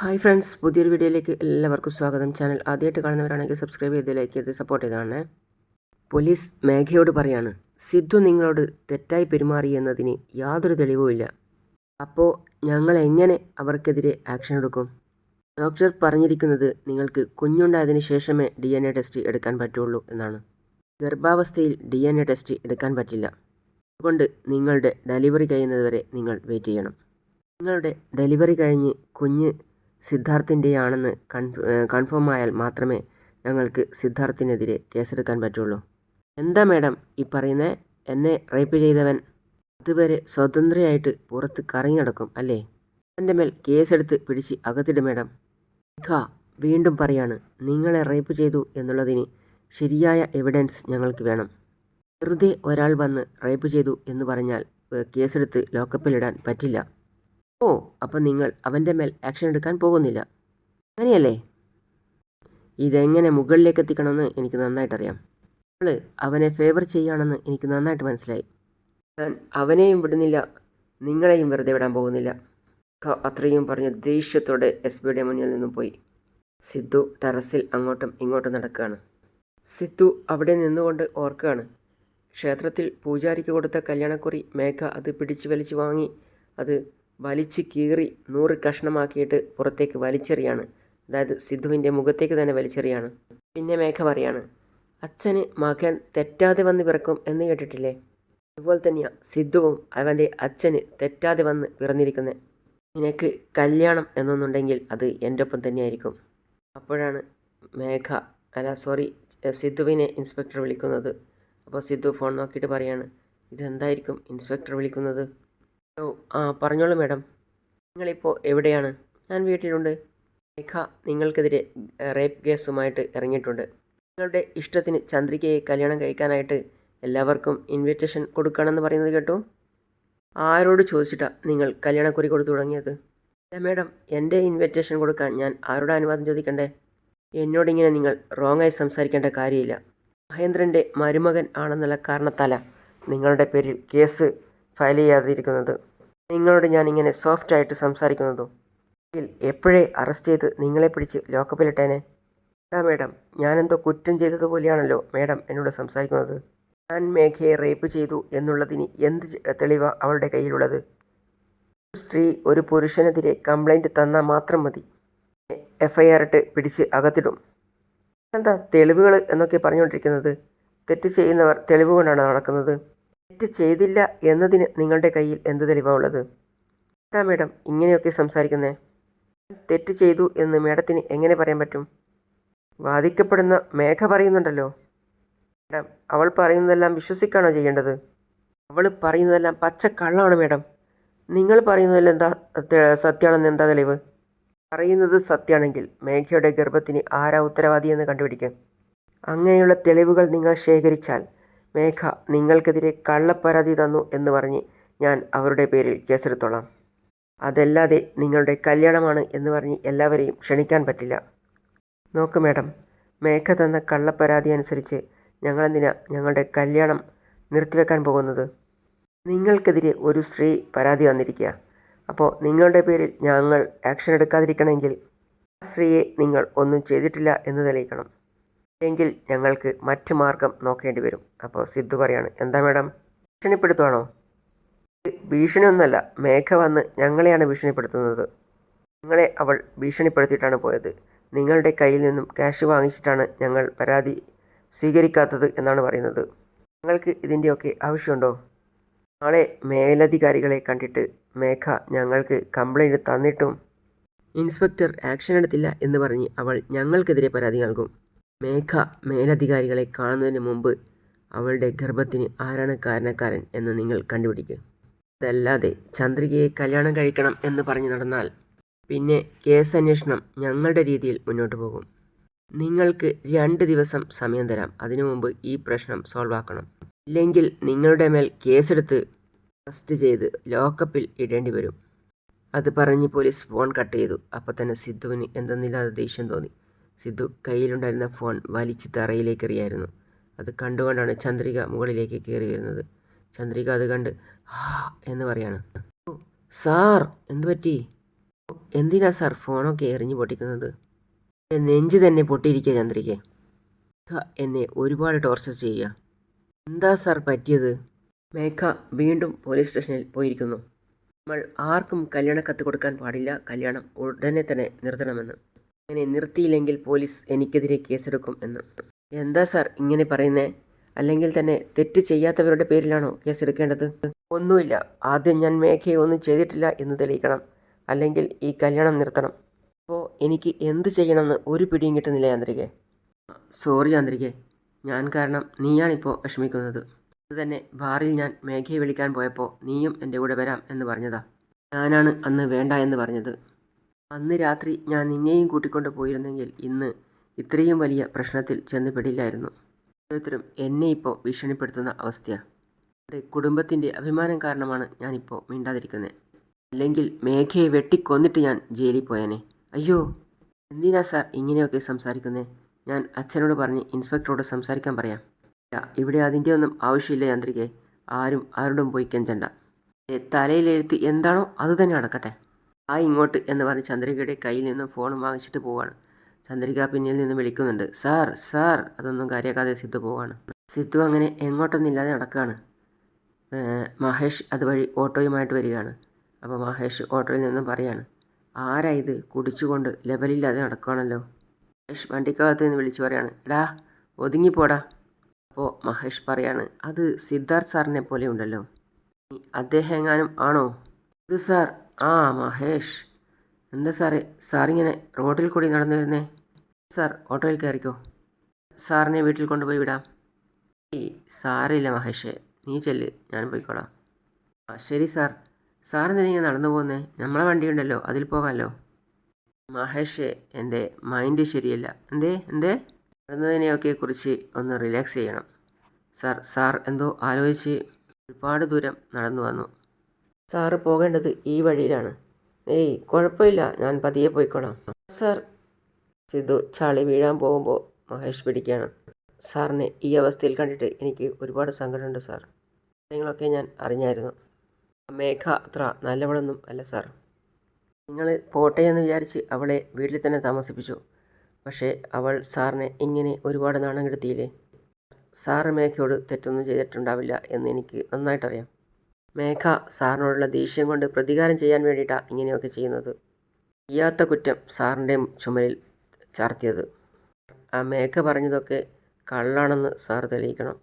Hi friends പുതിയൊരു വീഡിയോയിലേക്ക് എല്ലാവർക്കും സ്വാഗതം. ചാനൽ ആദ്യമായിട്ട് കാണുന്നവരാണെങ്കിൽ സബ്സ്ക്രൈബ് ചെയ്ത് ലൈക്ക് ചെയ്ത് സപ്പോർട്ട് ചെയ്താണ്. പോലീസ് മേഘയോട് പറയാണ് സിദ്ധു നിങ്ങളോട് തെറ്റായി പെരുമാറി എന്നതിന് യാതൊരു തെളിവുമില്ല അപ്പോൾ ഞങ്ങൾ എങ്ങനെ അവർക്കെതിരെ ആക്ഷൻ എടുക്കും? ഡോക്ടർ പറഞ്ഞിരിക്കുന്നത് നിങ്ങൾക്ക് കുഞ്ഞുണ്ടായതിനു ശേഷമേ ഡി എൻ എ ടെസ്റ്റ് എടുക്കാൻ പറ്റുള്ളൂ എന്നാണ്. ഗർഭാവസ്ഥയിൽ ഡി എൻ എ ടെസ്റ്റ് എടുക്കാൻ പറ്റില്ല. അതുകൊണ്ട് നിങ്ങളുടെ ഡെലിവറി കഴിയുന്നതുവരെ നിങ്ങൾ വെയിറ്റ് ചെയ്യണം. നിങ്ങളുടെ ഡെലിവറി കഴിഞ്ഞ് കുഞ്ഞ് സിദ്ധാർത്ഥിന്റെയാണെന്ന് ആയാൽ മാത്രമേ ഞങ്ങൾക്ക് സിദ്ധാർത്ഥിനെതിരെ കേസെടുക്കാൻ പറ്റുള്ളൂ. എന്താ മേഡം ഈ പറയുന്നത് എന്നെ റേപ്പ് ചെയ്തവൻ അതുവരെ സ്വതന്ത്രയായിട്ട് പുറത്ത് കറങ്ങി നടക്കും അല്ലേ? എന്റെ മേൽ കേസെടുത്ത് പിടിച്ച് അകത്തിട് മേഡം. ഖ വീണ്ടും പറയാണ് നിങ്ങളെ റേപ്പ് ചെയ്തു എന്നുള്ളതിന് ശരിയായ എവിഡൻസ് ഞങ്ങൾക്ക് വേണം. വെറുതെ ഒരാൾ വന്ന് റേപ്പ് ചെയ്തു എന്ന് പറഞ്ഞാൽ കേസെടുത്ത് ലോക്കപ്പിലിടാൻ പറ്റില്ല. ഓ അപ്പം നിങ്ങൾ അവന്റെ മേൽ ആക്ഷൻ എടുക്കാൻ പോകുന്നില്ല. അങ്ങനെയല്ലേ? ഇതെങ്ങനെ മുകളിലേക്ക് എത്തിക്കണമെന്ന് എനിക്ക് നന്നായിട്ടറിയാം. നിങ്ങൾ അവനെ ഫേവർ ചെയ്യുകയാണെന്ന് എനിക്ക് നന്നായിട്ട് മനസ്സിലായി. ഞാൻ അവനെയും വിടുന്നില്ല നിങ്ങളെയും വെറുതെ വിടാൻ പോകുന്നില്ല. അത്രയും പറഞ്ഞ് ദേഷ്യത്തോടെ എസ് ബിയുടെ മുന്നിൽ നിന്നും പോയി. സിദ്ധു ടെറസിൽ അങ്ങോട്ടും ഇങ്ങോട്ടും നടക്കുകയാണ്. സിദ്ധു അവിടെ നിന്നുകൊണ്ട് ഓർക്കുകയാണ്. ക്ഷേത്രത്തിൽ പൂജാരിക്ക് കൊടുത്ത കല്യാണക്കുറി മേഘ അത് പിടിച്ചു വലിച്ചു വാങ്ങി അത് വലിച്ച് കീറി നൂറ് കഷ്ണമാക്കിയിട്ട് പുറത്തേക്ക് വലിച്ചെറിയാണ്. അതായത് സിദ്ധുവിന്റെ മുഖത്തേക്ക് തന്നെ വലിച്ചെറിയാണ്. പിന്നെ മേഘ പറയാണ് അച്ഛന് മകൻ തെറ്റാതെ വന്ന് പിറക്കും എന്ന് കേട്ടിട്ടില്ലേ? അതുപോലെ തന്നെയാണ് സിദ്ധുവും അവന്റെ അച്ഛന് തെറ്റാതെ വന്ന് പിറന്നിരിക്കുന്നത് നിനക്ക് കല്യാണം എന്നൊന്നുണ്ടെങ്കിൽ അത് എന്റെ ഒപ്പം തന്നെയായിരിക്കും. അപ്പോഴാണ് മേഘ അല്ല സോറി സിദ്ധുവിനെ ഇൻസ്പെക്ടർ വിളിക്കുന്നത്. അപ്പോൾ സിദ്ധു ഫോൺ നോക്കിയിട്ട് പറയാണ് ഇതെന്തായിരിക്കും ഇൻസ്പെക്ടർ വിളിക്കുന്നത്? ഓ ആ പറഞ്ഞോളൂ മാഡം. നിങ്ങളിപ്പോൾ എവിടെയാണ്? ഞാൻ വീട്ടിലുണ്ട്. രേഖ നിങ്ങൾക്കെതിരെ റേപ്പ് കേസുമായിട്ട് ഇറങ്ങിയിട്ടുണ്ട്. നിങ്ങളുടെ ഇഷ്ടത്തിന് ചന്ദ്രികയെ കല്യാണം കഴിക്കാനായിട്ട് എല്ലാവർക്കും ഇൻവിറ്റേഷൻ കൊടുക്കണമെന്ന് പറയുന്നത് കേട്ടു? ആരോട് ചോദിച്ചിട്ടാണ് നിങ്ങൾ കല്യാണക്കുറി കൊടുത്തു തുടങ്ങിയത്? അല്ല മാഡം എന്റെ ഇൻവിറ്റേഷൻ കൊടുക്കാൻ ഞാൻ ആരോട് അനുവാദം ചോദിക്കണ്ടേ? എന്നോടിങ്ങനെ നിങ്ങൾ റോങ് ആയി സംസാരിക്കേണ്ട കാര്യമില്ല. മഹേന്ദ്രന്റെ മരുമകൻ ആണെന്നുള്ള കാരണത്താല നിങ്ങളുടെ പേരിൽ കേസ് ഫയൽ ചെയ്യാതിരിക്കുന്നത്. നിങ്ങളോട് ഞാൻ ഇങ്ങനെ സോഫ്റ്റ് ആയിട്ട് സംസാരിക്കുന്നതോ. എപ്പോഴേ അറസ്റ്റ് ചെയ്ത് നിങ്ങളെ പിടിച്ച് ലോക്കപ്പിലിട്ടേനെ ആ മേഡം ഞാനെന്തോ കുറ്റം ചെയ്തതുപോലെയാണല്ലോ മേഡം എന്നോട് സംസാരിക്കുന്നത്. ഞാൻ മേഘയെ റേപ്പ് ചെയ്തു എന്നുള്ളതിന് എന്ത് തെളിവ അവളുടെ കയ്യിലുള്ളത്? ഒരു സ്ത്രീ ഒരു പുരുഷനെതിരെ കംപ്ലൈന്റ് തന്നാൽ മാത്രം മതി. എഫ് ഐ ആർ ഇട്ട് പിടിച്ച് അകത്തിടും. എന്താ തെളിവുകൾ എന്നൊക്കെ പറഞ്ഞുകൊണ്ടിരിക്കുന്നത്? തെറ്റ് ചെയ്യുന്നവർ തെളിവ് കൊണ്ടാണ് നടക്കുന്നത്? തെറ്റ് ചെയ്തില്ല എന്നതിന് നിങ്ങളുടെ കയ്യിൽ എന്ത് തെളിവാണുള്ളത് എന്താ മേഡം ഇങ്ങനെയൊക്കെ സംസാരിക്കുന്നേ? തെറ്റ് ചെയ്തു എന്ന് മേഡത്തിന് എങ്ങനെ പറയാൻ പറ്റും? വാദിക്കപ്പെടുന്ന മേഘ പറയുന്നുണ്ടല്ലോ. മേഡം അവൾ പറയുന്നതെല്ലാം വിശ്വസിക്കാണോ ചെയ്യേണ്ടത്? അവൾ പറയുന്നതെല്ലാം പച്ച കള്ളമാണ് മേഡം. നിങ്ങൾ പറയുന്നതിൽ എന്താ സത്യമാണെന്ന് എന്താ തെളിവ്? പറയുന്നത് സത്യമാണെങ്കിൽ മേഘയുടെ ഗർഭത്തിന് ആരാ ഉത്തരവാദിയെന്ന് കണ്ടുപിടിക്കുക അങ്ങനെയുള്ള തെളിവുകൾ നിങ്ങൾ ശേഖരിച്ചാൽ മേഘ നിങ്ങൾക്കെതിരെ കള്ളപ്പരാതി തന്നു എന്ന് പറഞ്ഞ് ഞാൻ അവരുടെ പേരിൽ കേസെടുത്തോളാം. അതല്ലാതെ നിങ്ങളുടെ കല്യാണമാണ് എന്ന് പറഞ്ഞ് എല്ലാവരെയും ക്ഷണിക്കാൻ പറ്റില്ല. നോക്ക് മേഡം മേഘ തന്ന കള്ളപ്പരാതി അനുസരിച്ച് ഞങ്ങളെന്തിനാ ഞങ്ങളുടെ കല്യാണം നിർത്തിവെക്കാൻ പോകുന്നത്? നിങ്ങൾക്കെതിരെ ഒരു സ്ത്രീ പരാതി തന്നിരിക്കുക. അപ്പോൾ നിങ്ങളുടെ പേരിൽ ഞങ്ങൾ ആക്ഷൻ എടുക്കാതിരിക്കണമെങ്കിൽ ആ സ്ത്രീയെ നിങ്ങൾ ഒന്നും ചെയ്തിട്ടില്ല എന്ന് തെളിയിക്കണം. എങ്കിൽ ഞങ്ങൾക്ക് മറ്റ് മാർഗം നോക്കേണ്ടി വരും. അപ്പോൾ സിദ്ധു പറയാണ് എന്താ മേഡം? ഭീഷണിപ്പെടുത്തുവാണോ? ഭീഷണിയൊന്നുമല്ല. മേഘ വന്ന് ഞങ്ങളെയാണ് ഭീഷണിപ്പെടുത്തുന്നത്. ഞങ്ങളെ അവൾ ഭീഷണിപ്പെടുത്തിയിട്ടാണ് പോയത്. നിങ്ങളുടെ കയ്യിൽ നിന്നും ക്യാഷ് വാങ്ങിച്ചിട്ടാണ് ഞങ്ങൾ പരാതി സ്വീകരിക്കാത്തത് എന്നാണ് പറയുന്നത്. ഞങ്ങൾക്ക് ഇതിന്റെയൊക്കെ ആവശ്യമുണ്ടോ? നാളെ മേലധികാരികളെ കണ്ടിട്ട് മേഘ ഞങ്ങൾക്ക് കംപ്ലൈന്റ് തന്നിട്ടും ഇൻസ്പെക്ടർ ആക്ഷൻ എടുത്തില്ല എന്ന് പറഞ്ഞ് അവൾ ഞങ്ങൾക്കെതിരെ പരാതി നൽകും. മേഘ മേലധികാരികളെ കാണുന്നതിന് മുമ്പ് അവളുടെ ഗർഭത്തിന് ആരാണ് കാരണക്കാരൻ എന്ന് നിങ്ങൾ കണ്ടുപിടിക്കുക അതല്ലാതെ ചന്ദ്രികയെ കല്യാണം കഴിക്കണം എന്ന് പറഞ്ഞു നടന്നാൽ പിന്നെ കേസ് അന്വേഷണം ഞങ്ങളുടെ രീതിയിൽ മുന്നോട്ട് പോകും. നിങ്ങൾക്ക് രണ്ട് ദിവസം സമയം തരാം. അതിനു മുമ്പ് ഈ പ്രശ്നം സോൾവ് ആക്കണം ഇല്ലെങ്കിൽ നിങ്ങളുടെ മേൽ കേസെടുത്ത് അറസ്റ്റ് ചെയ്ത് ലോക്കപ്പിൽ ഇടേണ്ടി വരും. അത് പറഞ്ഞ് പോലീസ് ഫോൺ കട്ട് ചെയ്തു. അപ്പോൾ തന്നെ സിദ്ധുവിന് എന്തെന്നില്ലാതെ ദേഷ്യം തോന്നി. സിദ്ധു കയ്യിലുണ്ടായിരുന്ന ഫോൺ വലിച്ച് തറയിലേക്ക് എറിയായിരുന്നു അത് കണ്ടുകൊണ്ടാണ് ചന്ദ്രിക മുകളിലേക്ക് കയറി വരുന്നത്. ചന്ദ്രിക അത് കണ്ട് ഹാ എന്ന് പറയാണ്. "ഓ, സാർ എന്തു പറ്റി? എന്തിനാ സാർ ഫോണൊക്കെ എറിഞ്ഞു പൊട്ടിക്കുന്നത്? നെഞ്ച് തന്നെ പൊട്ടിയിരിക്കുക ചന്ദ്രിക. എന്നെ ഒരുപാട് ടോർച്ചർ ചെയ്യുക. എന്താ സാർ പറ്റിയത്? മേഘ വീണ്ടും പോലീസ് സ്റ്റേഷനിൽ പോയിരിക്കുന്നു. നമ്മൾ ആർക്കും കല്യാണ കത്ത് കൊടുക്കാൻ പാടില്ല. കല്യാണം ഉടനെ തന്നെ നിർത്തണമെന്ന്. അങ്ങനെ നിർത്തിയില്ലെങ്കിൽ പോലീസ് എനിക്കെതിരെ കേസെടുക്കും എന്ന്. എന്താ സാർ ഇങ്ങനെ പറയുന്നേ? അല്ലെങ്കിൽ തന്നെ തെറ്റ് ചെയ്യാത്തവരുടെ പേരിലാണോ കേസെടുക്കേണ്ടത്? ഒന്നുമില്ല. ആദ്യം ഞാൻ മേഘയെ ഒന്നും ചെയ്തിട്ടില്ല എന്ന് തെളിയിക്കണം. അല്ലെങ്കിൽ ഈ കല്യാണം നിർത്തണം. അപ്പോൾ എനിക്ക് എന്ത് ചെയ്യണമെന്ന് ഒരു പിടിയും കിട്ടുന്നില്ല യാന്ത്രികെ. സോറി യാന്ത്രികെ. ഞാൻ കാരണം നീയാണിപ്പോൾ വിഷമിക്കുന്നത്. അതുതന്നെ ബാറിൽ ഞാൻ മേഘയെ വിളിക്കാൻ പോയപ്പോൾ നീയും എന്റെ കൂടെ വരാം എന്ന് പറഞ്ഞതാ. ഞാനാണ് അന്ന് വേണ്ട എന്ന് പറഞ്ഞത്. അന്ന് രാത്രി ഞാൻ നിന്നെയും കൂട്ടിക്കൊണ്ട് പോയിരുന്നെങ്കിൽ ഇന്ന് ഇത്രയും വലിയ പ്രശ്നത്തിൽ ചെന്ന് പെടില്ലായിരുന്നു ഓരോരുത്തരും എന്നെ ഇപ്പോൾ ഭീഷണിപ്പെടുത്തുന്ന അവസ്ഥയാണ് എന്റെ കുടുംബത്തിന്റെ അഭിമാനം കാരണമാണ് ഞാനിപ്പോൾ മിണ്ടാതിരിക്കുന്നത് അല്ലെങ്കിൽ മേഘയെ വെട്ടിക്കൊന്നിട്ട് ഞാൻ ജയിലിൽ പോയേനെ. അയ്യോ എന്തിനാ സാർ ഇങ്ങനെയൊക്കെ സംസാരിക്കുന്നത് ഞാൻ അച്ഛനോട് പറഞ്ഞ് ഇൻസ്പെക്ടറോട് സംസാരിക്കാൻ പറയാം. ഇവിടെ അതിന്റെ ഒന്നും ആവശ്യമില്ല യാന്ത്രികെ. ആരും ആരോടും പോയി കെഞ്ചണ്ട. തലയിലെഴുത്ത് എന്താണോ അത് തന്നെ നടക്കട്ടെ ആ ഇങ്ങോട്ട് എന്ന് പറഞ്ഞ് ചന്ദ്രികയുടെ കയ്യിൽ നിന്ന് ഫോൺ വാങ്ങിച്ചിട്ട് പോവാണ്. ചന്ദ്രിക പിന്നിൽ നിന്ന് വിളിക്കുന്നുണ്ട്. സാർ സാർ അതൊന്നും കാര്യക്കാതെ സിദ്ധു പോവാണ്. സിദ്ധു അങ്ങനെ എങ്ങോട്ടൊന്നില്ലാതെ നടക്കുകയാണ് മഹേഷ് അതുവഴി ഓട്ടോയുമായിട്ട് വരികയാണ്. അപ്പോൾ മഹേഷ് ഓട്ടോയിൽ നിന്നും പറയാണ് ആരാ ഇത്? കുടിച്ചുകൊണ്ട് ലെവലില്ലാതെ നടക്കുകയാണല്ലോ മഹേഷ് വണ്ടിക്കകത്ത് നിന്ന് വിളിച്ചു പറയാണ് എടാ ഒതുങ്ങിപ്പോടാ. അപ്പോൾ മഹേഷ് പറയാണ് അത് സിദ്ധാർത്ഥ് സാറിനെ പോലെ ഉണ്ടല്ലോ. അദ്ദേഹം എങ്ങാനും ആണോ? ഇത് സാർ ആ മഹേഷ്. എന്താ സാറേ? സാറിങ്ങനെ റോഡിൽ കൂടി നടന്നു വരുന്നേ. സാർ ഓട്ടോയിൽ കയറിക്കോ. സാറിനെ വീട്ടിൽ കൊണ്ടുപോയി വിടാം. ഈ സാറില്ല മഹേഷേ. നീ ചെല്ല് ഞാൻ പോയിക്കോളാം. ആ ശരി സാർ. സാർ ഇങ്ങനെ നടന്നു പോകുന്നേ? നമ്മളെ വണ്ടിയുണ്ടല്ലോ അതിൽ പോകാമല്ലോ മഹേഷ് എന്റെ മൈൻഡ് ശരിയല്ല. എന്തേ എന്തേ? നടന്നതിനെയൊക്കെ കുറിച്ച് ഒന്ന് റിലാക്സ് ചെയ്യണം. സാർ സാർ എന്തോ ആലോചിച്ച് ഒരുപാട് ദൂരം നടന്നു വന്നു. സാറ് പോകേണ്ടത് ഈ വഴിയിലാണ്. ഏയ് കുഴപ്പമില്ല. ഞാൻ പതിയെ പോയിക്കോളാം. സാർ സിദ്ധു ചാളി വീഴാൻ പോകുമ്പോൾ മഹേഷ് പിടിക്കുകയാണ് സാറിനെ ഈ അവസ്ഥയിൽ കണ്ടിട്ട് എനിക്ക് ഒരുപാട് സങ്കടമുണ്ട് സാർ. കാര്യങ്ങളൊക്കെ ഞാൻ അറിഞ്ഞായിരുന്നു. മേഘ അത്ര നല്ലവളൊന്നും അല്ല സാർ. നിങ്ങൾ പോട്ടെ എന്ന് വിചാരിച്ച് അവളെ വീട്ടിൽ തന്നെ താമസിപ്പിച്ചു. പക്ഷേ അവൾ സാറിനെ ഇങ്ങനെ ഒരുപാട് നാണം കെടുത്തിയില്ലേ? സാറ് മേഘയോട് തെറ്റൊന്നും ചെയ്തിട്ടുണ്ടാവില്ല എന്ന് എനിക്ക് നന്നായിട്ടറിയാം. മേഘ സാറിനോടുള്ള ദേഷ്യം കൊണ്ട് പ്രതികാരം ചെയ്യാൻ വേണ്ടിയിട്ടാണ് ഇങ്ങനെയൊക്കെ ചെയ്യുന്നത്. ചെയ്യാത്ത കുറ്റം സാറിന്റെ ചുമലിൽ ചാർത്തിയത്. ആ മേഘ പറഞ്ഞതൊക്കെ കള്ളാണെന്ന് സാർ തെളിയിക്കണം.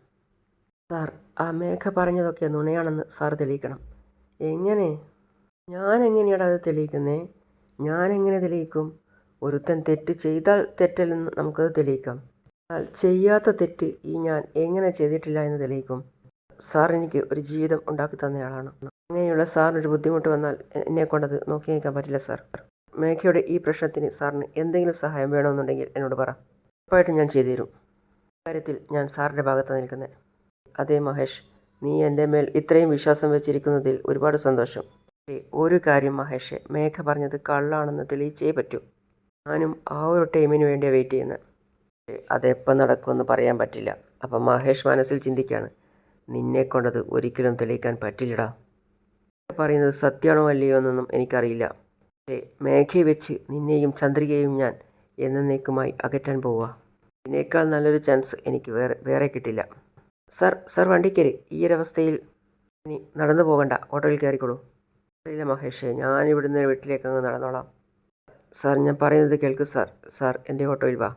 സാർ ആ മേഘ പറഞ്ഞതൊക്കെ നുണയാണെന്ന് സാർ തെളിയിക്കണം. എങ്ങനെ? ഞാൻ എങ്ങനെയാണ് അത് തെളിയിക്കുന്നേ? ഞാൻ എങ്ങനെ തെളിയിക്കും? ഒരുത്തൻ തെറ്റ് ചെയ്താൽ തെറ്റല്ലെന്ന് നമുക്കത് തെളിയിക്കാം. ചെയ്യാത്ത തെറ്റ് ഈ ഞാൻ എങ്ങനെ ചെയ്തിട്ടില്ല എന്ന് തെളിയിക്കും? സാർ എനിക്ക് ഒരു ജീവിതം ഉണ്ടാക്കി തന്നയാളാണ്. അങ്ങനെയുള്ള സാറിനൊരു ബുദ്ധിമുട്ട് വന്നാൽ എന്നെ കൊണ്ടത് നോക്കി നിൽക്കാൻ പറ്റില്ല സാർ. മേഘയുടെ ഈ പ്രശ്നത്തിന് സാറിന് എന്തെങ്കിലും സഹായം വേണമെന്നുണ്ടെങ്കിൽ എന്നോട് പറ. ഉറപ്പായിട്ടും ഞാൻ ചെയ്തു തരും കാര്യത്തിൽ ഞാൻ സാറിന്റെ ഭാഗത്ത് നിൽക്കുന്നത് അതെ മഹേഷ് നീ എന്റെ മേൽ ഇത്രയും വിശ്വാസം വെച്ചിരിക്കുന്നതിൽ ഒരുപാട് സന്തോഷം. ഒരു കാര്യം മഹേഷ് മേഘ പറഞ്ഞത് കള്ളാണെന്ന് തെളിയിച്ചേ പറ്റൂ. ഞാനും ആ ഒരു ടൈമിന് വേണ്ടിയാണ് വെയിറ്റ് ചെയ്യുന്നത് അതെപ്പോൾ അതെപ്പം നടക്കുമെന്ന് പറയാൻ പറ്റില്ല. അപ്പം മഹേഷ് മനസ്സിൽ ചിന്തിക്കുകയാണ്. നിന്നെ കൊണ്ടത് ഒരിക്കലും തെളിയിക്കാൻ പറ്റില്ലടാ. പറയുന്നത് സത്യമാണോ അല്ലയോ എന്നൊന്നും എനിക്കറിയില്ല. പക്ഷേ മേഘയെ വെച്ച് നിന്നെയും ചന്ദ്രികയും ഞാൻ എന്നേക്കുമായി അകറ്റാൻ പോവുക ഇതിനേക്കാൾ നല്ലൊരു ചാൻസ് എനിക്ക് വേറെ വേറെ കിട്ടില്ല. സർ സർ വണ്ടി കയറി ഈ ഒരവസ്ഥയിൽ ഇനി നടന്നു പോകണ്ട. ഓട്ടോയിൽ കയറിക്കോളൂ. അറിയില്ല മഹേഷേ ഞാൻ ഇവിടുന്ന് വീട്ടിലേക്ക് അങ്ങ് നടന്നോളാം. സാർ ഞാൻ പറയുന്നത് കേൾക്ക് സാർ. സാർ എന്റെ ഓട്ടോയിൽ വാ.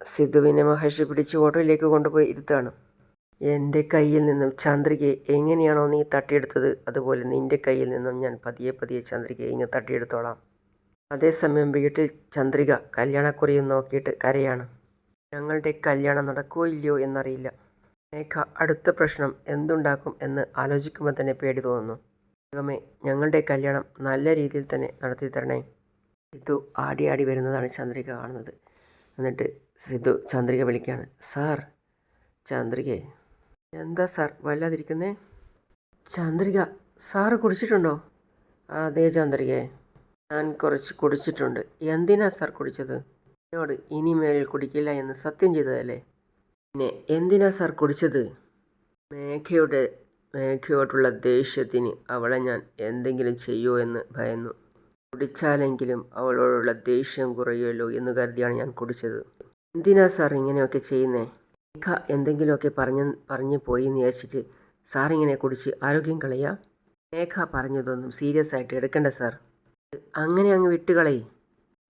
സിദ്ധുവിനെ മഹേഷ് പിടിച്ച് ഓട്ടോയിലേക്ക് കൊണ്ടുപോയി ഇരുത്താണ്. എന്റെ കയ്യിൽ നിന്നും ചന്ദ്രികയെ എങ്ങനെയാണോ നീ തട്ടിയെടുത്തത് അതുപോലെ നിന്റെ കയ്യിൽ നിന്നും ഞാൻ പതിയെ പതിയെ ചന്ദ്രികയെ ഇങ്ങ് തട്ടിയെടുത്തോളാം. അതേസമയം വീട്ടിൽ ചന്ദ്രിക കല്യാണക്കുറിയും നോക്കിയിട്ട് കരയാണ്. ഞങ്ങളുടെ കല്യാണം നടക്കുമോ ഇല്ലയോ എന്നറിയില്ല. മേഘ അടുത്ത പ്രശ്നം എന്തുണ്ടാക്കും എന്ന് ആലോചിക്കുമ്പോൾ തന്നെ പേടി തോന്നുന്നു. ദൈവമേ ഞങ്ങളുടെ കല്യാണം നല്ല രീതിയിൽ തന്നെ നടത്തി തരണേ. സിദ്ധു ആടി ആടി വരുന്നതാണ് ചന്ദ്രിക കാണുന്നത്. എന്നിട്ട് സിദ്ധു ചന്ദ്രിക വിളിക്കുകയാണ് സാർ ചന്ദ്രികയെ എന്താ സാർ വല്ലാതിരിക്കുന്നേ? ചന്ദ്രിക സാറ് കുടിച്ചിട്ടുണ്ടോ? അതേ ചന്ദ്രികയെ ഞാൻ കുറച്ച് കുടിച്ചിട്ടുണ്ട്. എന്തിനാ സാർ കുടിച്ചത്? എന്നോട് ഇനിമേൽ കുടിക്കില്ല എന്ന് സത്യം ചെയ്തതല്ലേ? പിന്നെ എന്തിനാ സാർ കുടിച്ചത്? മേഘയുടെ മേഘയോടുള്ള ദേഷ്യത്തിന് അവളെ ഞാൻ എന്തെങ്കിലും ചെയ്യോ എന്ന് ഭയന്നു. കുടിച്ചാലെങ്കിലും അവളോടുള്ള ദേഷ്യം കുറയുമല്ലോ എന്ന് കരുതിയാണ് ഞാൻ കുടിച്ചത്. എന്തിനാ സാർ ഇങ്ങനെയൊക്കെ ചെയ്യുന്നേ? മേഘ എന്തെങ്കിലുമൊക്കെ പറഞ്ഞ് പറഞ്ഞു പോയി എന്ന് വിചാരിച്ചിട്ട് സാറിങ്ങനെ കുടിച്ച് ആരോഗ്യം കളയാ? മേഘ പറഞ്ഞതൊന്നും സീരിയസ് ആയിട്ട് എടുക്കണ്ട സാർ. അങ്ങനെ അങ്ങ് വിട്ടുകളേ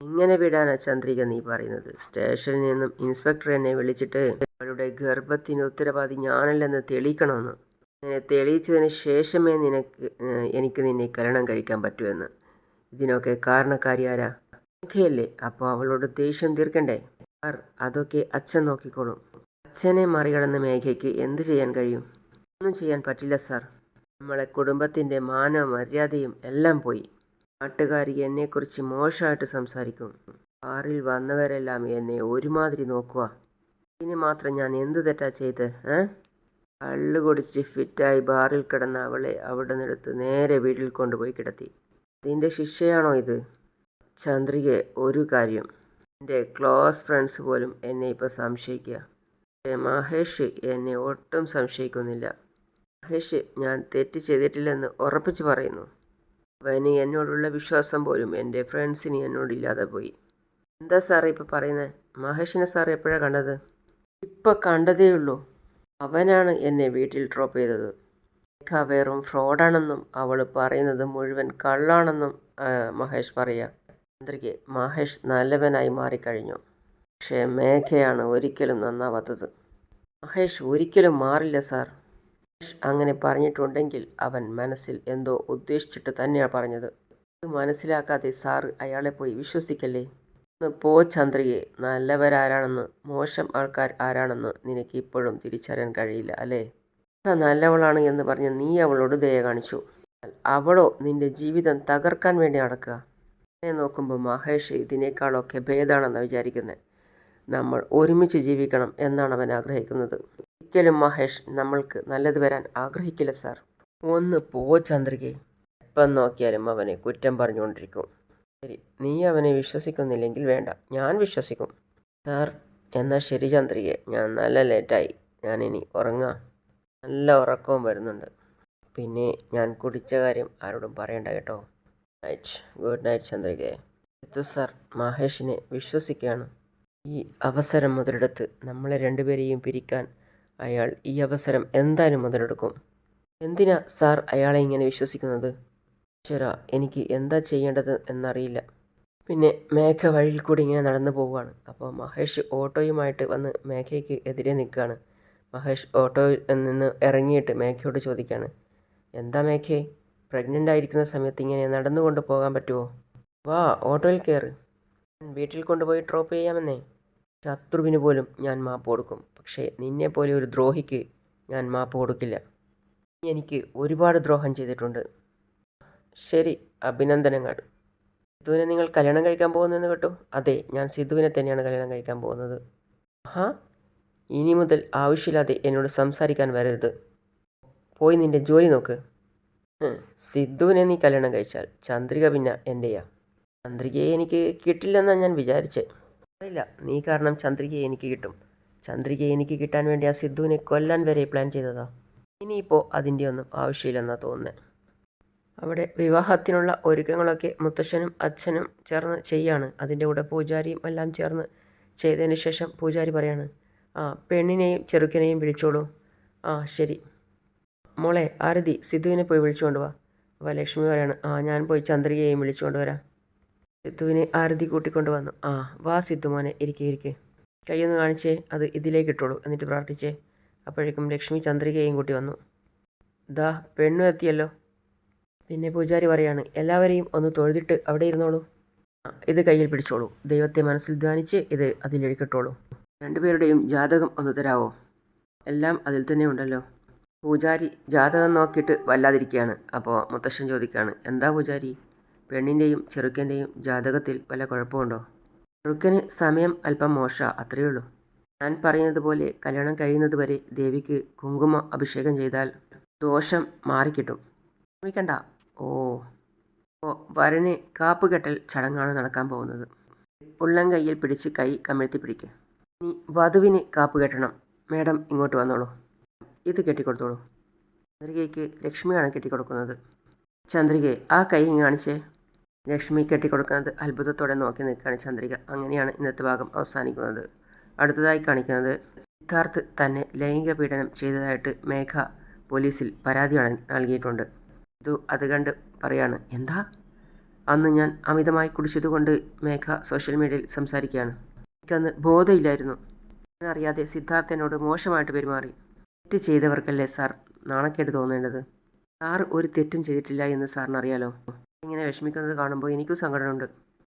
ഇങ്ങനെ വിടാനാ ചന്ദ്രിക നീ പറയുന്നത്. സ്റ്റേഷനിൽ നിന്നും ഇൻസ്പെക്ടർ എന്നെ വിളിച്ചിട്ട് അവളുടെ ഗർഭത്തിന് ഉത്തരവാദി ഞാനല്ലെന്ന് തെളിയിക്കണമെന്ന്. അങ്ങനെ തെളിയിച്ചതിന് ശേഷമേ നിനക്ക് എനിക്ക് നിന്നെ കല്യാണം കഴിക്കാൻ പറ്റുമെന്ന്. ഇതിനൊക്കെ കാരണക്കാരി ആരാ? മേഘയല്ലേ അപ്പോൾ അവളോട് ദേഷ്യം തീർക്കണ്ടേ? സാർ അതൊക്കെ അച്ഛൻ നോക്കിക്കോളും. അച്ഛനെ മറികടന്ന് മേഘയ്ക്ക് എന്ത് ചെയ്യാൻ കഴിയും? ഒന്നും ചെയ്യാൻ പറ്റില്ല സാർ. നമ്മളെ കുടുംബത്തിന്റെ മാനവും മര്യാദയും എല്ലാം പോയി. നാട്ടുകാരി എന്നെക്കുറിച്ച് മോശമായിട്ട് സംസാരിക്കും. കാറിൽ വന്നവരെല്ലാം എന്നെ ഒരുമാതിരി നോക്കുക ഇനി മാത്രം ഞാൻ എന്ത് തെറ്റാ ചെയ്ത് ഏ? കള്ള് കുടിച്ച് ഫിറ്റായി ബാറിൽ കിടന്ന അവളെ അവിടെ നിന്നെടുത്ത് നേരെ വീട്ടിൽ കൊണ്ടുപോയി കിടത്തി. ഇതിന്റെ ശിക്ഷയാണോ ഇത്? ചന്ദ്രികെ ഒരു കാര്യം. എന്റെ ക്ലോസ് ഫ്രണ്ട്സ് പോലും എന്നെ ഇപ്പോൾ സംശയിക്കുക. മഹേഷ് എന്നെ ഒട്ടും സംശയിക്കുന്നില്ല. മഹേഷ് ഞാൻ തെറ്റ് ചെയ്തിട്ടില്ലെന്ന് ഉറപ്പിച്ച് പറയുന്നു. അവന് എന്നോടുള്ള വിശ്വാസം പോലും എന്റെ ഫ്രണ്ട്സിന് എന്നോടില്ലാതെ പോയി. എന്താ സാറേ ഇപ്പോൾ പറയുന്നത് മഹേഷിനെ സാർ എപ്പോഴാണ് കണ്ടത്? ഇപ്പം കണ്ടതേ ഉള്ളൂ അവനാണ് എന്നെ വീട്ടിൽ ഡ്രോപ്പ് ചെയ്തത്. രേഖ വെറും ഫ്രോഡാണെന്നും അവൾ പറയുന്നത് മുഴുവൻ കള്ളാണെന്നും മഹേഷ് പറയുക മന്ത്രിക്ക് മഹേഷ് നല്ലവനായി മാറിക്കഴിഞ്ഞു. പക്ഷേ മേഘയാണ് ഒരിക്കലും നന്നാവാത്തത്. മഹേഷ് ഒരിക്കലും മാറില്ല സാർ. മഹേഷ് അങ്ങനെ പറഞ്ഞിട്ടുണ്ടെങ്കിൽ അവൻ മനസ്സിൽ എന്തോ ഉദ്ദേശിച്ചിട്ട് തന്നെയാണ് പറഞ്ഞത്. ഇത് മനസ്സിലാക്കാതെ സാർ അയാളെ പോയി വിശ്വസിക്കല്ലേ? ഒന്ന് പോ ചന്ദ്രയെ. നല്ലവരാരാണെന്ന് മോശം ആൾക്കാർ ആരാണെന്ന് നിനക്ക് ഇപ്പോഴും തിരിച്ചറിയാൻ കഴിയില്ല അല്ലേ? നല്ലവളാണ് എന്ന് പറഞ്ഞ് നീ അവളോട് ദയ കാണിച്ചു. അവളോ നിന്റെ ജീവിതം തകർക്കാൻ വേണ്ടി നടക്കുക. എന്നെ നോക്കുമ്പോൾ മഹേഷ് ഇതിനേക്കാളൊക്കെ ഭേദമാണെന്നാണ് വിചാരിക്കുന്നത് നമ്മൾ ഒരുമിച്ച് ജീവിക്കണം എന്നാണ് അവൻ ആഗ്രഹിക്കുന്നത്. ഒരിക്കലും മഹേഷ് നമ്മൾക്ക് നല്ലത് വരാൻ ആഗ്രഹിക്കില്ല സാർ. ഒന്ന് പോ ചന്ദ്രികെ. എപ്പം നോക്കിയാലും അവനെ കുറ്റം പറഞ്ഞുകൊണ്ടിരിക്കും. ശരി നീ അവനെ വിശ്വസിക്കുന്നില്ലെങ്കിൽ വേണ്ട. ഞാൻ വിശ്വസിക്കും. സാർ എന്നാൽ ശരി ചന്ദ്രികെ. ഞാൻ നല്ല ലേറ്റായി. ഇനി ഉറങ്ങാം. നല്ല ഉറക്കവും വരുന്നുണ്ട്. പിന്നെ ഞാൻ കുടിച്ച കാര്യം ആരോടും പറയണ്ട കേട്ടോ. നൈറ്റ് ഗുഡ് നൈറ്റ് ചന്ദ്രികെ. എത്തു സാർ? മഹേഷിനെ വിശ്വസിക്കുകയാണ്. ഈ അവസരം മുതലെടുത്ത് നമ്മളെ രണ്ടുപേരെയും പിരിക്കാൻ അയാൾ ഈ അവസരം എന്തായാലും മുതലെടുക്കും. എന്തിനാ സാർ അയാളെ ഇങ്ങനെ വിശ്വസിക്കുന്നത്? ഈശ്വര എനിക്ക് എന്താ ചെയ്യേണ്ടത് എന്നറിയില്ല. പിന്നെ മേഘ വഴിയിൽ കൂടി ഇങ്ങനെ നടന്നു പോവുകയാണ്. അപ്പോൾ മഹേഷ് ഓട്ടോയുമായിട്ട് വന്ന് മേഘയ്ക്ക് എതിരെ നിൽക്കുകയാണ്. മഹേഷ് ഓട്ടോയിൽ നിന്ന് ഇറങ്ങിയിട്ട് മേഘയോട് ചോദിക്കുകയാണ്. എന്താ മേഘേ പ്രഗ്നന്റ് ആയിരിക്കുന്ന സമയത്ത് ഇങ്ങനെ നടന്നുകൊണ്ട് പോകാൻ പറ്റുമോ വാ ഓട്ടോയിൽ കയറ്. വീട്ടിൽ കൊണ്ടുപോയി ഡ്രോപ്പ് ചെയ്യാമെന്നേ? ശത്രുവിന് പോലും ഞാൻ മാപ്പ് കൊടുക്കും. പക്ഷേ നിന്നെ പോലെ ഒരു ദ്രോഹിക്ക് ഞാൻ മാപ്പ് കൊടുക്കില്ല. നീ എനിക്ക് ഒരുപാട് ദ്രോഹം ചെയ്തിട്ടുണ്ട്. ശരി അഭിനന്ദനങ്ങൾ. സിദ്ധുവിനെ നിങ്ങൾ കല്യാണം കഴിക്കാൻ പോകുന്നെന്ന് കേട്ടു? അതെ ഞാൻ സിദ്ധുവിനെ തന്നെയാണ് കല്യാണം കഴിക്കാൻ പോകുന്നത്. ആ ഇനി മുതൽ ആവശ്യമില്ലാതെ എന്നോട് സംസാരിക്കാൻ വരരുത്. പോയി നിന്റെ ജോലി നോക്ക്. സിദ്ധുവിനെ നീ കല്യാണം കഴിച്ചാൽ ചന്ദ്രിക പിന്നെ എന്റെയാ ചന്ദ്രികയെ എനിക്ക് കിട്ടില്ലെന്നാണ് ഞാൻ വിചാരിച്ചേ. അറിയില്ല. നീ കാരണം ചന്ദ്രികയെ എനിക്ക് കിട്ടും. ചന്ദ്രികയെ എനിക്ക് കിട്ടാൻ വേണ്ടി ആ സിദ്ധുവിനെ കൊല്ലാൻ വരെ പ്ലാൻ ചെയ്തതാ. ഇനിയിപ്പോൾ അതിന്റെ ഒന്നും ആവശ്യമില്ലെന്നാണ് തോന്നുന്നത് അവിടെ വിവാഹത്തിനുള്ള ഒരുക്കങ്ങളൊക്കെ മുത്തശ്ശനും അച്ഛനും ചേർന്ന് ചെയ്യാണ്. അതിന്റെ കൂടെ പൂജാരിയും എല്ലാം ചേർന്ന് ചെയ്തതിന് ശേഷം പൂജാരി പറയാണ് ആ പെണ്ണിനെയും ചെറുക്കനെയും വിളിച്ചോളൂ. ആ ശരി. മോളെ ആരതി സിദ്ധുവിനെ പോയി വിളിച്ചുകൊണ്ട് വാ. അപ്പോൾ ലക്ഷ്മി പറയാണ് ആ ഞാൻ പോയി ചന്ദ്രികയെയും വിളിച്ചുകൊണ്ട് വരാം. സിദ്ധുവിനെ ആരതി കൂട്ടിക്കൊണ്ട് വന്നു. ആ വാ സിദ്ധു മോനെ ഇരിക്കെ ഇരിക്കെ. കൈയൊന്ന് കാണിച്ചേ അത് ഇതിലേക്ക് ഇട്ടോളൂ എന്നിട്ട് പ്രാർത്ഥിച്ചേ. അപ്പോഴേക്കും ലക്ഷ്മി ചന്ദ്രികയും കൂട്ടി വന്നു. ദാ പെണ്ണു എത്തിയല്ലോ. പിന്നെ പൂജാരി പറയാണ് എല്ലാവരെയും ഒന്ന് തൊഴുതിട്ട് അവിടെ ഇരുന്നോളൂ. ഇത് കയ്യിൽ പിടിച്ചോളൂ. ദൈവത്തെ മനസ്സിൽ ധ്യാനിച്ച് ഇത് അതിലെഴുക്കിട്ടോളൂ. രണ്ടുപേരുടെയും ജാതകം ഒന്ന് തരാവോ? എല്ലാം അതിൽ തന്നെ ഉണ്ടല്ലോ. പൂജാരി ജാതകം നോക്കിയിട്ട് വല്ലാതിരിക്കുകയാണ്. അപ്പോൾ മുത്തശ്ശൻ ചോദിക്കുകയാണ് എന്താ പൂജാരി? പെണ്ണിന്റെയും ചെറുക്കന്റെയും ജാതകത്തിൽ വല്ല കുഴപ്പമുണ്ടോ? ചെറുക്കന് സമയം അല്പം മോശ അത്രയേ ഉള്ളൂ. ഞാൻ പറയുന്നത് പോലെ കല്യാണം കഴിയുന്നത് വരെ ദേവിക്ക് കുങ്കുമ അഭിഷേകം ചെയ്താൽ ദോഷം മാറിക്കിട്ടും. ശ്രമിക്കണ്ട ഓ. ഓ വരന് കാപ്പ് കെട്ടൽ ചടങ്ങാണ് നടക്കാൻ പോകുന്നത്. ഉള്ളം കയ്യിൽ പിടിച്ച് കൈ കമിഴ്ത്തി പിടിക്കുക ഇനി വധുവിന് കാപ്പ് കെട്ടണം. മേഡം ഇങ്ങോട്ട് വന്നോളൂ. ഇത് കെട്ടിക്കൊടുത്തോളൂ. ചന്ദ്രികയ്ക്ക് ലക്ഷ്മിയാണ് കെട്ടിക്കൊടുക്കുന്നത്. ചന്ദ്രികയെ ആ കൈ കാണിച്ചേ. ലക്ഷ്മി കെട്ടിക്കൊടുക്കുന്നത് അത്ഭുതത്തോടെ നോക്കി നിൽക്കുകയാണ് ചന്ദ്രിക. അങ്ങനെയാണ് ഇന്നത്തെ ഭാഗം അവസാനിക്കുന്നത്. അടുത്തതായി കാണിക്കുന്നത് സിദ്ധാർത്ഥ് തന്നെ ലൈംഗിക പീഡനം ചെയ്തതായിട്ട് മേഘ പോലീസിൽ പരാതി നൽകിയിട്ടുണ്ട്. ഇതു അത് കണ്ട് പറയാണ് എന്താ? അന്ന് ഞാൻ അമിതമായി കുടിച്ചതുകൊണ്ട് മേഘ സോഷ്യൽ മീഡിയയിൽ സംസാരിക്കുകയാണ്. എനിക്കന്ന് ബോധമില്ലായിരുന്നു. അറിയാതെ സിദ്ധാർത്ഥനോട് മോശമായിട്ട് പെരുമാറി. തെറ്റ് ചെയ്തവർക്കല്ലേ സാർ നാണക്കേട് തോന്നേണ്ടത്? സാർ ഒരു തെറ്റും ചെയ്തിട്ടില്ല എന്ന് സാറിന് അറിയാലോ ഇങ്ങനെ വിഷമിക്കുന്നത് കാണുമ്പോൾ എനിക്കും സങ്കടമുണ്ട്.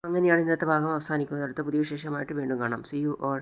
അങ്ങനെയാണ് ഇന്നത്തെ ഭാഗം അവസാനിക്കുന്നത്. അടുത്ത പുതിയ വിശേഷമായിട്ട് വീണ്ടും കാണാം. C you all